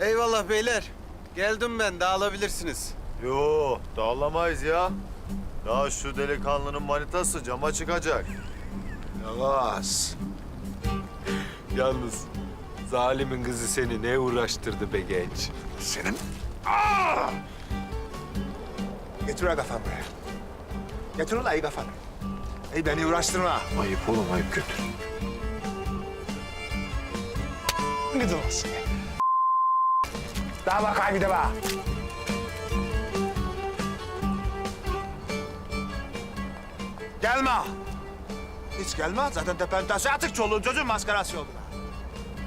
Eyvallah beyler. Geldim ben dağılabilirsiniz. Yo, dağılamayız ya. Ya şu delikanlının manitası cama çıkacak. Yavaş. Yalnız zalimin kızı seni ne uğraştırdı be genç? Senin... Aa! Getir o kafanı buraya. Getir ulan kafanı. Ey beni uğraştırma. Ayıp oğlum ayıp götür. Gidin olsun. Daha bakayım bir de bak. Gelme. Hiç gelme. Zaten tepenin taşı atık çoluğun çocuğun maskarası oldu.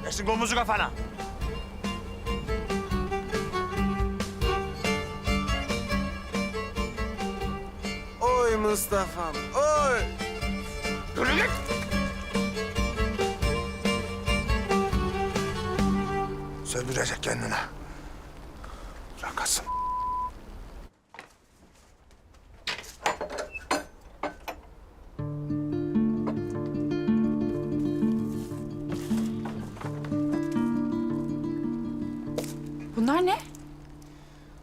Geçsin kolunuzu kafana. Oy Mustafa'm, oy. Yürü git. Söndürecek kendine. Rakasın. Bunlar ne?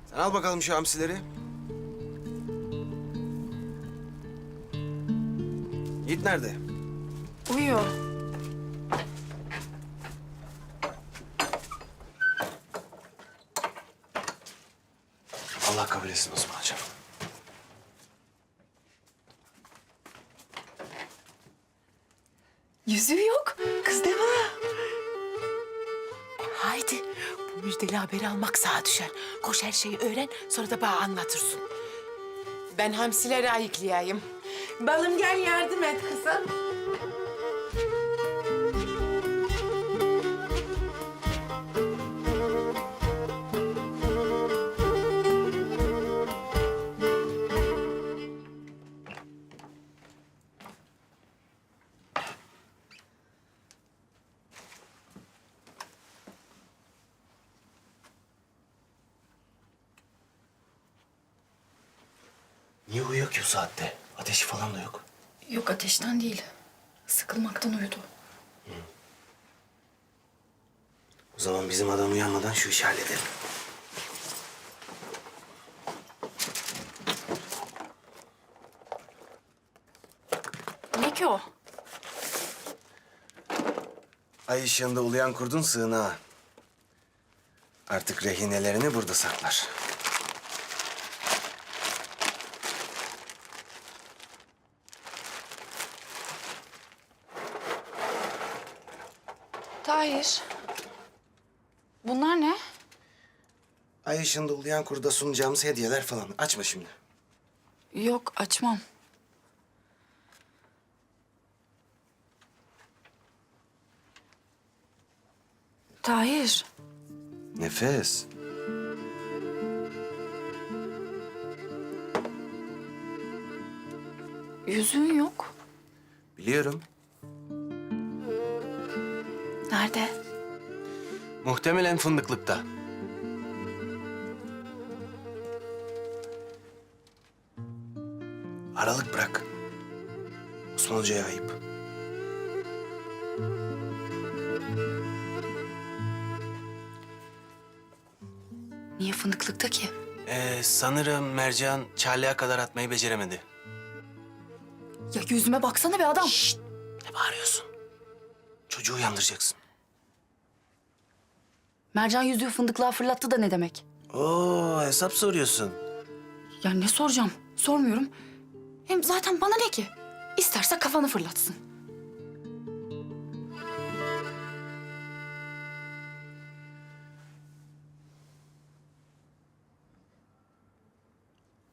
Sen al bakalım şu hamsileri. Yiğit nerede? Uyuyor. Allah kabul etsin Osman'cığım. Yüzüğü yok. Kız deme. Haydi bu müjdeli haberi almak sağa düşer. Koş her şeyi öğren sonra da bana anlatırsın. Ben hamsileri ayıklayayım. Balım gel yardım et kızım. Niye uyuyor ki o saatte? Ateşi falan da yok. Yok ateşten değil. Sıkılmaktan uyudu. O zaman bizim adam uyanmadan şu işi halledelim. Ne ki o? Ay ışığında uluyan kurdun sığınağı. Artık rehinelerini burada saklar. Tahir. Bunlar ne? Ay ışığında uluyan kurda sunacağımız hediyeler falan. Açma şimdi. Yok açmam. Tahir. Nefes. Yüzüğün yok. Biliyorum. Nerede? Muhtemelen fındıklıkta. Aralık bırak. Osman Hoca'ya ayıp. Niye fındıklıkta ki? Ee, sanırım Mercan Charlie'ye kadar atmayı beceremedi. Ya yüzüme baksana be adam. Ne bağırıyorsun? Çocuğu uyandıracaksın. Mercan yüzüğü fındıklığa fırlattı da ne demek? Oo, hesap soruyorsun. Ya ne soracağım? Sormuyorum. Hem zaten bana ne ki? İsterse kafanı fırlatsın.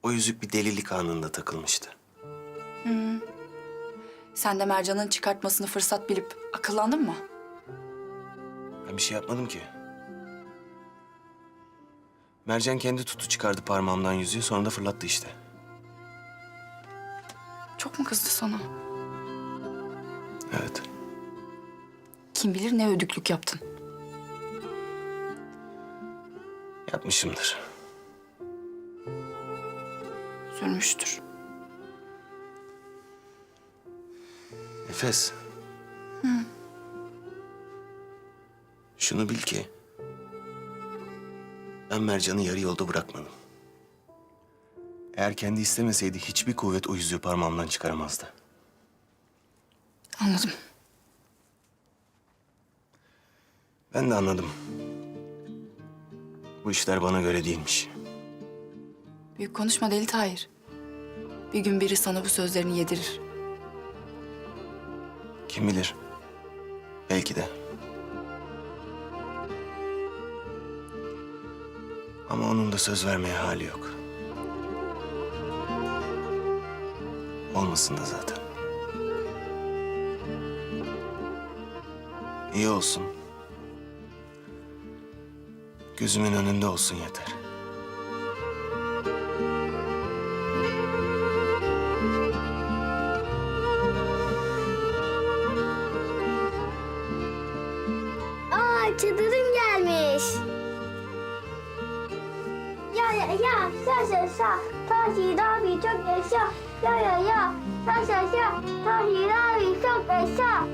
O yüzük bir delilik anında takılmıştı. Sen de Mercan'ın çıkartmasını fırsat bilip akıllandın mı? Ben bir şey yapmadım ki. Mercan kendi tutu çıkardı parmağımdan yüzüğü sonra da fırlattı işte. Çok mu kızdı sana? Evet. Kim bilir ne ödüklük yaptın. Yapmışımdır. Sürmüştür. Nefes. Şunu bil ki Ben Mercan'ı yarı yolda bırakmadım. Eğer kendi istemeseydi hiçbir kuvvet o yüzüğü parmağımdan çıkaramazdı. Anladım. Ben de anladım. Bu işler bana göre değilmiş. Büyük konuşma Deli Tahir. Bir gün biri sana bu sözlerini yedirir. Kim bilir? Belki de. Ama onun da söz vermeye hali yok. Olmasın da zaten. İyi olsun. Gözümün önünde olsun yeter. Aa çadırım gelmiş. Ya ya ya yaşasın. Tahir abi çok yaşa. Ya ya ya yaşasın. Tahir abi çok yaşa.